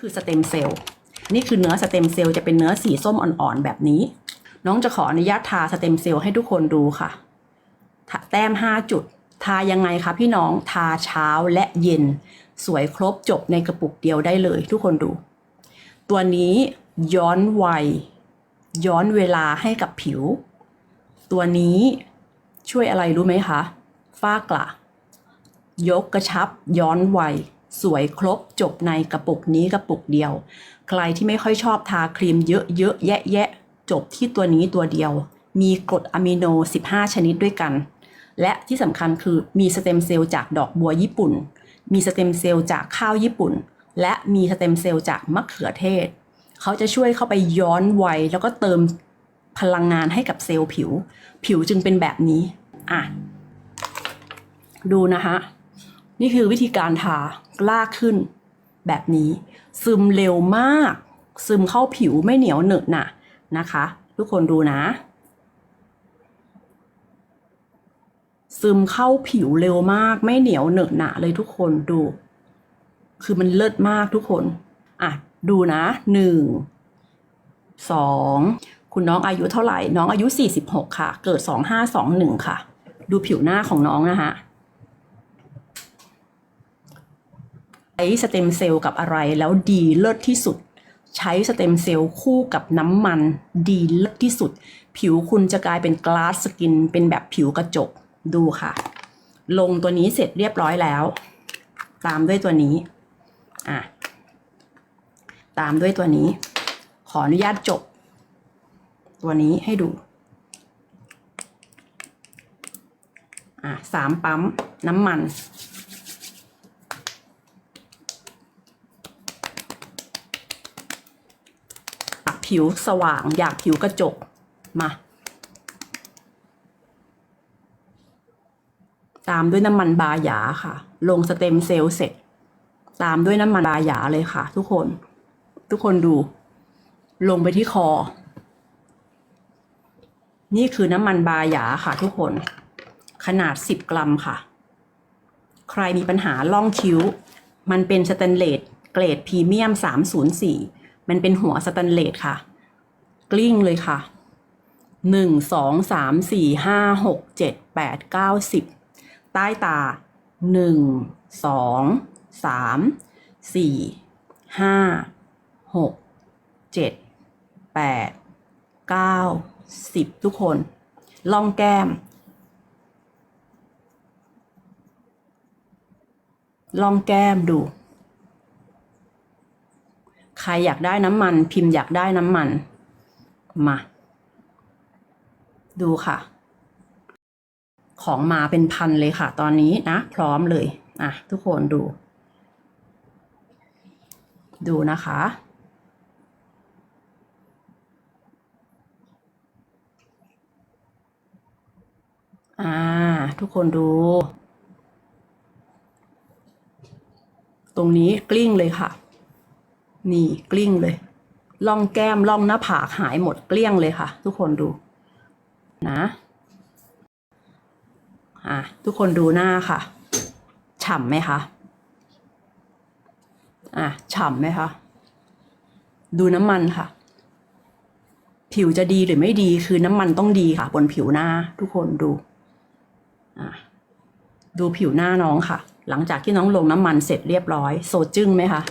คือสเต็มเซลล์นี่คือเนื้อสเต็มเซลล์จะเป็นเนื้อสีส้มอ่อนๆแบบนี้ น้องจะขออนุญาตทาสเต็มเซลล์ให้ทุกคนดูค่ะ แต้ม 5 จุด ทายังไงคะพี่น้องทาเช้าและเย็น สวยครบจบในกระปุกเดียวได้เลยทุกคนดู ตัวนี้ย้อนวัย ย้อนเวลาให้กับผิว ตัวนี้ช่วยอะไรรู้ไหมคะ ฝ้ากระยกกระชับย้อนวัย สวยครบจบในกระปุกนี้กระปุกเดียว ใครที่ไม่ค่อยชอบทาครีมเยอะๆแยะๆจบที่ตัวนี้ตัวเดียว มีกรดอะมิโน 15 ชนิดด้วยกัน และที่สำคัญคือมีสเต็มเซลล์จากดอกบัวญี่ปุ่น มีสเต็มเซลล์จากข้าวญี่ปุ่น และมีสเต็มเซลล์จากมะเขือเทศ เขาจะช่วยเข้าไปย้อนวัยแล้วก็เติมพลังงานให้กับเซลล์ผิว ผิวจึงเป็นแบบนี้ อะ ดูนะคะ นี่คือวิธีการทาลากขึ้น แบบนี้ ซึมเร็วมาก ซึมเข้าผิวไม่เหนียวเหนอะหนะนะคะ ทุกคนดูนะ ซึมเข้าผิวเร็วมาก ไม่เหนียวเหนอะหนะเลยทุกคนดู คือมันเลิศมากทุกคนอะดูนะหนึ่งสองคุณน้องอายุเท่าไหร่ น้องอายุ 46 ค่ะ เกิด 2521 ค่ะ ดูผิวหน้าของน้องนะคะ ใช้สเต็มเซลล์กับอะไรแล้วดีเลิศที่สุด ใช้สเต็มเซลล์คู่กับน้ำมันดีเลิศที่สุด ผิวคุณจะกลายเป็นกลาสสกิน เป็นแบบผิวกระจกดูค่ะ ลงตัวนี้เสร็จเรียบร้อยแล้ว ตามด้วยตัวนี้อะตามด้วยตัวนี้ ขออนุญาตจบ ตัวนี้ให้ดูอะสามปั๊มน้ำมัน อยาก ผิวสว่าง อยากผิวกระจก มา ตามด้วยน้ำมันบาหยาค่ะ ลงสเต็มเซลล์เสร็จ ตามด้วยน้ำมันบาหยาเลยค่ะ ทุกคน ทุกคนดู ลงไปที่คอ นี่คือน้ำมันบาหยาค่ะ ทุกคน ขนาด 10 กรัมค่ะ ใครมีปัญหาล่องคิ้ว มันเป็นสแตนเลสเกรดพรีเมียม 304 มันเป็นหัวสแตนเลสค่ะ กลิ้งเลยค่ะหนึ่งสองสามสี่ห้าหกเจ็ดแปดเก้าสิบใต้ตาหนึ่งสองสามสี่ห้าหกเจ็ดแปดเก้าสิบทุกคน ล่องแก้ม ล่องแก้มดู ใครอยากได้น้ำมัน พิมพ์อยากได้น้ำมัน มา ดูค่ะ ของมาเป็นพันเลยค่ะ ตอนนี้นะ พร้อมเลย อะ ทุกคนดู ดูนะคะ อ่า ทุกคนดู ตรงนี้กลิ้งเลยค่ะ นี่กลิ้งเลยล่องแก้มล่องหน้าผากหายหมดเกลี้ยงเลยค่ะ ทุกคนดู นะอะทุกคนดูหน้าค่ะ ฉ่ำไหมคะอะฉ่ำไหมคะ ดูน้ำมันค่ะ ผิวจะดีหรือไม่ดีคือน้ำมันต้องดีค่ะ บนผิวหน้าทุกคนดูอะดูผิวหน้าน้องค่ะ หลังจากที่น้องลงน้ำมันเสร็จเรียบร้อย โซจึ้งไหมคะ